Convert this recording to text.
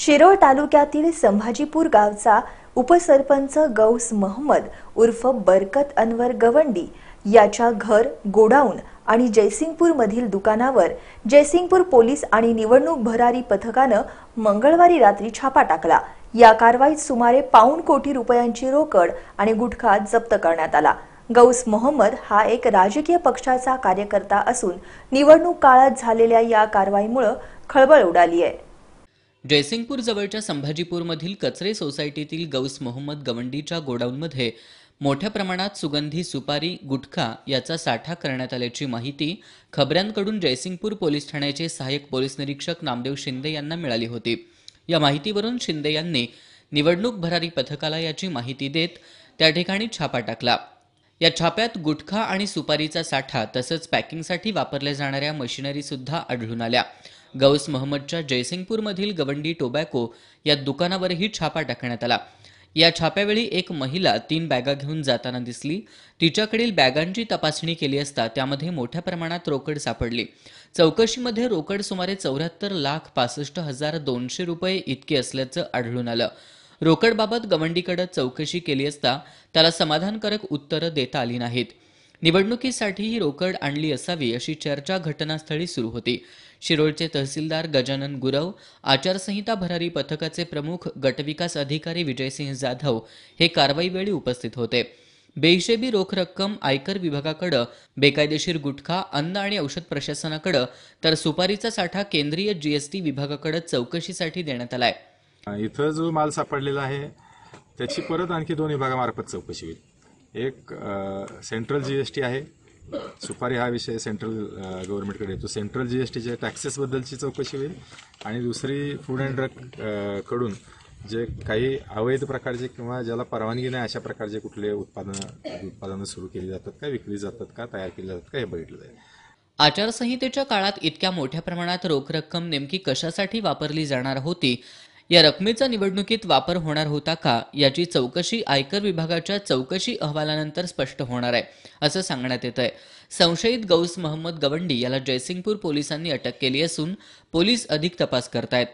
शिरोळ तालुक्यातील संभाजीपूर गावचा उपसरपंच गौस महम्मद उर्फ बरकत अनवर गवंडी याच्या घर गोडाऊन आणि जयसिंगपूर मधील दुकानावर जयसिंगपूर पोलीस आणि निवडणूक भरारी पथकानं मंगळवारी रात्री छापा टाकला. या कारवाईत सुमारे पाऊण कोटी रुपयांची रोकड आणि गुटखा जप्त करण्यात आला. गौस मोहम्मद हा एक राजकीय पक्षाचा कार्यकर्ता असून निवडणूक काळात झालेल्या या कारवाईमुळे खळबळ उडाली आहे. जयसिंगपूर जवळच्या संभाजीपूरमधील कचरे सोसायटीतील गौस मोहम्मद गवंडीच्या गोडाऊनमध्ये मोठ्या प्रमाणात सुगंधी सुपारी गुटखा याचा साठा करण्यात आल्याची माहिती खबऱ्यांकडून जयसिंगपूर पोलीस ठाण्याचे सहाय्यक पोलीस निरीक्षक नामदेव शिंदे यांना मिळाली होती. या माहितीवरून शिंदे यांनी निवडणूक भरारी पथकाला याची माहिती देत त्या ठिकाणी छापा टाकला. या छाप्यात गुटखा आणि सुपारीचा साठा तसंच पॅकिंगसाठी वापरल्या जाणाऱ्या मशिनरी सुद्धा आढळून आल्या. गौस महम्मदच्या जयसिंगपूरमधील गवंडी टोबॅको या दुकानावरही छापा टाकण्यात आला. या छाप्यावेळी एक महिला तीन बॅगा घेऊन जाताना दिसली. तिच्याकडील बॅगांची तपासणी केली असता त्यामध्ये मोठ्या प्रमाणात रोकड सापडली. चौकशीमध्ये रोकड सुमारे चौऱ्याहत्तर लाख पासष्ट हजार दोनशे रुपये इतकी असल्याचं आढळून आलं. रोकडबाबत गवंडीकडे चौकशी केली असता त्याला समाधानकारक उत्तरं देता आली नाहीत. निवडणुकीसाठीही रोकड आणली असावी अशी चर्चा घटनास्थळी सुरू होती. शिरोळचे तहसीलदार गजानन गुरव आचारसंहिता भरारी पथकाचे प्रमुख गटविकास अधिकारी विजयसिंह जाधव हे कारवाईवेळी उपस्थित होते. बेहिशेबी रोख रक्कम आयकर विभागाकडं बेकायदेशीर गुटखा अन्न आणि औषध प्रशासनाकडं तर सुपारीचा साठा केंद्रीय जीएसटी विभागाकडं चौकशीसाठी देण्यात आलाय. इथं जो माल सापडलेला आहे त्याची परत आणखी दोन विभागामार्फत चौकशी होईल. एक अ, सेंट्रल जी एस टी आहे. सुपारी हा विषय सेंट्रल अ, गव्हर्नमेंटकडे येतो. सेंट्रल जी एस टीच्या टॅक्सेसबद्दलची चौकशी होईल. आणि दुसरी फूड अँड ड्रग अ, कडून जे काही अवैध प्रकारचे किंवा ज्याला परवानगी नाही अशा प्रकारचे कुठले उत्पादनं उत्पादनं सुरू केली जातात का विकली जातात का तयार केली जातात का हे बघितलं जाईल. आचारसंहितेच्या काळात इतक्या मोठ्या प्रमाणात रोख रक्कम नेमकी कशासाठी वापरली जाणार होती या रकमेचा निवडणुकीत वापर होणार होता का याची चौकशी आयकर विभागाच्या चौकशी अहवालानंतर स्पष्ट होणार आहे असं सांगण्यात येत आहे संशयित गौस महम्मद गवंडी याला जयसिंगपूर पोलिसांनी अटक केली असून पोलीस अधिक तपास करतायत.